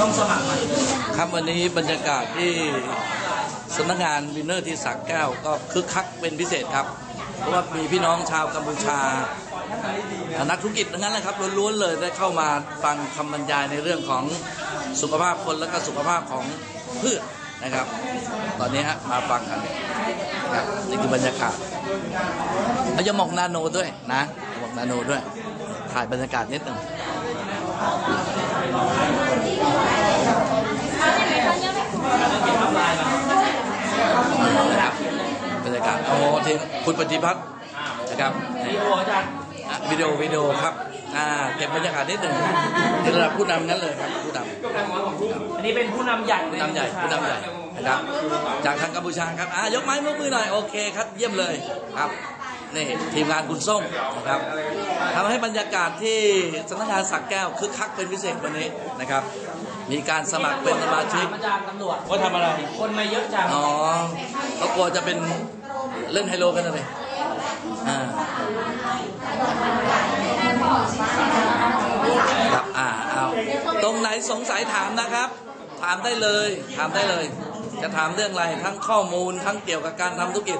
ต้องสมัครไหมครับวันนี้บรรยากาศที่สำนักงานวินเนอร์ที่สักแก้วก็คึกคักเป็นพิเศษครับ เพราะว่ามีพี่น้องชาวกัมพูชานักธุรกิจทั้งนั้นนะครับล้วนๆเลยได้เข้ามาฟังคำบรรยายในเรื่องของสุขภาพคนและก็สุขภาพของพืชนะครับ ตอนนี้ฮะมาฟังกันครับนี่คือบรรยากาศแล้วจะหมอกนาโนด้วยนะหมอกนาโนด้วยถ่ายบรรยากาศนิดหนึ่ง นะครับบรรยากาศโอ้ทีม คุณปฏิพัฒน์นะครับนี่โอ้อาจารย์อะวิดีโอวิดีโอครับอ่าเก็บบรรยากาศนิดหนึ่งในระดับผู้นำนั้นเลยครับผู้นอันนี้เป็นผู้นำใหญ่ำผู้นำใหญ่ผู้นำใหญ่นะครับจากทางกัมพูชาครับอ่ายกไม้ยกมือหน่อยโอเคครับ เยี่ยมเลยครับนี่ทีมงานคุณส้มนะครับทำให้บรรยากาศที่สำนักงานสักแก้วคึกคักเป็นพิเศษวันนี้นะครับ มีการสมัครเป็นสมาชิกอาจารย์ตำรวจว่าทำอะไรคนมาเยอะจังอ๋อเขากลัวจะเป็น เล่นไฮโลกันอะไรอ่าครับอ่าเอาตรงไหนสงสัยถามนะครับ ถามได้เลย ถามได้เลย จะถามเรื่องอะไรทั้งข้อมูลทั้งเกี่ยวกับการทำธุรกิจ